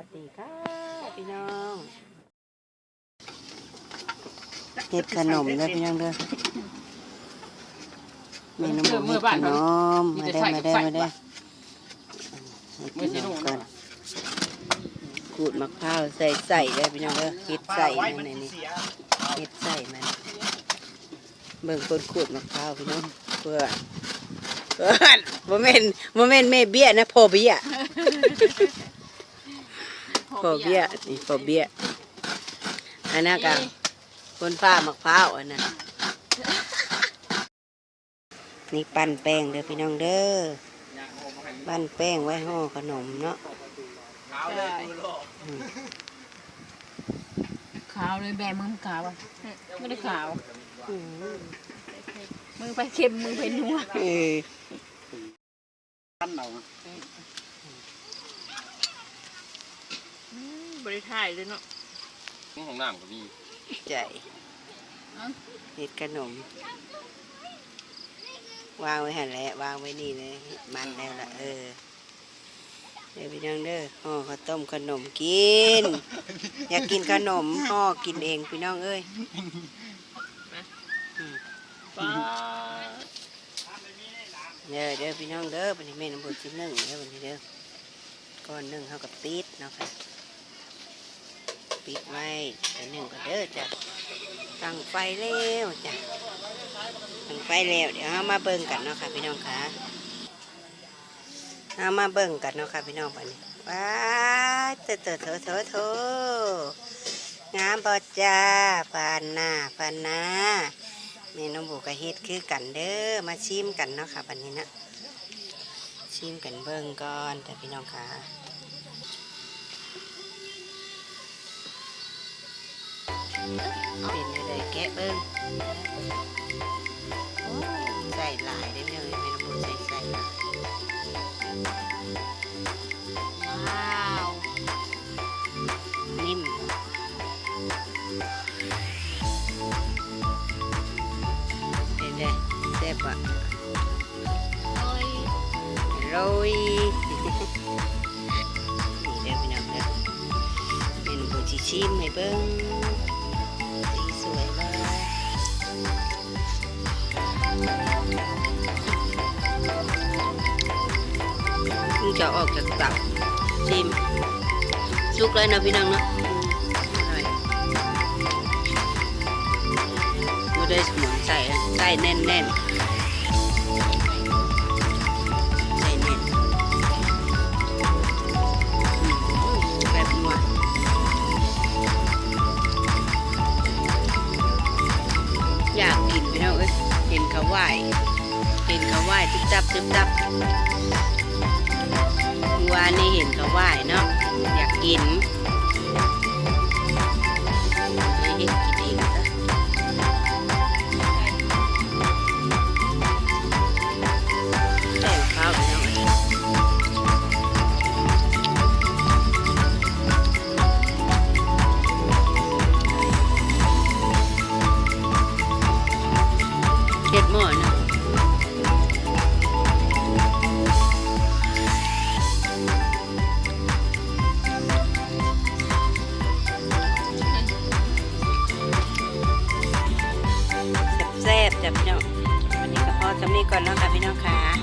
วัสดีค่ะพี่น้องเฮ็ดขนมเด้อพี่น้องเด้อเมนูหมูเฮ็ดขนมมาได้อมาได้อมาได้อเฮ็ดขนมก่อนขูดมะพร้าวใส่ใส่เด้อพี่น้องเด้อเฮ็ดใส่มันในนี้เฮ็ดใส่มันเบิ่งคนขูดมะพร้าวพี่น้องเพื่อเพื่อนโมเมนโมเมนแม่เบี้ยนะพ่อเบี้ยพ อเบี้ยนี่พอเบี้ยอันนั้นก็คนฟ้ามะพร้าวอันนั้นนี่ปั้นแป้งเด้อพี่น้องเด้อปั้นแป้งไว้ห่อขนมเนาะขาวเลยแบมือขาวอะไม่ได้ขาวอืมมือไปเค็มมือไปนัวเออ บริถ่ายเลยเนาะนี่ของน้ำก็มีใจเห็ดขนม วางไว้หันแหละวางไว้นี่เลย มันแล้วล่ะเออเดี๋ยวพี่น้องเด้อห่อข้าวต้มขนมกิน อยากกินขนมห่อกินเองพี่น้องเอ้ยป้าเด้อเด้อพี่น้องเด้อวันนี้แม่น้ำบุญชิ้นหนึ่งเด้อวันนี้เด้อก้อนหนึ่งเท่ากับปิดเนาะค่ะ ปิดไว้อันหนึ่งก็เด้อจ้ะตั้งไฟแล้วจ้ะตั้งไฟแล้วเดี๋ยวเรามาเบิ่งกันเนาะค่ะพี่น้องค่ะเอามาเบิ่งกันเนาะค่ะพี่น้องวันนี้ว้าเตอะเตอะเถอะเถอะเถอะงามบอจ้าปานหน้าปานหน้าเมนูบุกกะเฮ็ดคือกันเด้อมาชิมกันเนาะค่ะบัดนี้นะชิมกันเบิ่งก่อนแต่พี่น้องค่ะ ป็นอะไรแกะเบิ่งใส่หลายได้เลยเมนูบุกใส่ใส่หลายว้าว นิ่มเป็นไงแซ่บอะโอ้ยโรยนี่เด้อพี่น้องเด้อเป็นบูชิชิมให้เบิ้ง นี่จะออกจากตับชิมสุกเลยนะพี่น้องเนาะไม่ได้สมุนใส่นะใส่แน่นๆ เห็นเขาไหวตึบตับตึบตับวานนี้เห็นเขาไหวเนาะอยากกินำนี้ก่อนเนะค่ะพี่น้องค่ะ